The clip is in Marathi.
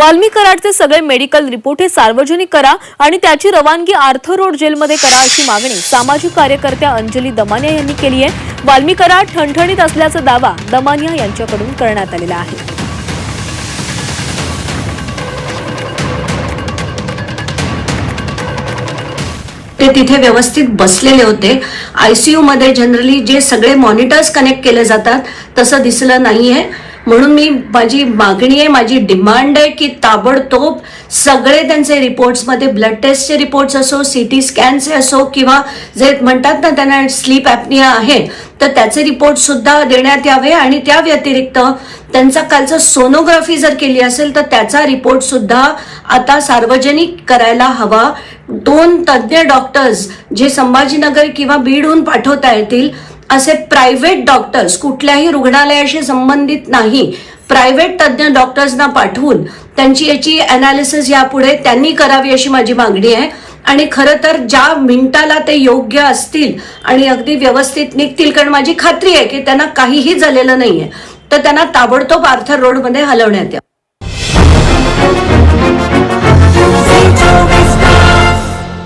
वाल्मी कराडचे सगळे मेडिकल रिपोर्ट हे सार्वजनिक करा आणि त्याची रवानगी आर्थर रोड जेलमध्ये करा अशी मागणी सामाजिक कार्यकर्त्या अंजली दमानिया यांनी केली आहे. वाल्मी कराड ठणठणीत असल्याचा दावा दमानिया यांच्याकडून करण्यात आलेला आहे. ते तिथे व्यवस्थित बसलेले होते. आयसीयू मध्ये जनरली जे सगळे मॉनिटर्स कनेक्ट केले जातात तसं दिसलं नाहीये. म्हणून मी माझी मागणी आहे माझी डिमांड आहे की ताबडतोब सगळे त्यांचे रिपोर्ट्समध्ये ब्लड टेस्टचे रिपोर्ट्स असो सी टी स्कॅनचे असो किंवा जे म्हणतात ना त्यांना स्लीप ॲपनिया आहे तर त्याचे रिपोर्टसुद्धा देण्यात यावे आणि त्या व्यतिरिक्त त्यांचा कालचं सोनोग्राफी जर केली असेल तर त्याचा रिपोर्टसुद्धा आता सार्वजनिक करायला हवा. दोन तज्ज्ञ डॉक्टर्स जे संभाजीनगर किंवा बीडहून पाठवता येतील असे प्रायव्हेट डॉक्टर्स कुठल्याही रुग्णालयाशी संबंधित नाही. प्रायव्हेट तज्ज्ञ डॉक्टर्सना पाठवून त्यांची याची अनालिसिस यापुढे त्यांनी करावी अशी माझी मागणी आहे. आणि खरं तर ज्या मिनिटाला ते योग्य असतील आणि अगदी व्यवस्थित निघतील कारण माझी खात्री आहे की त्यांना काहीही झालेलं नाहीये तर त्यांना ताबडतोब आर्थर रोडमध्ये हलवण्यात या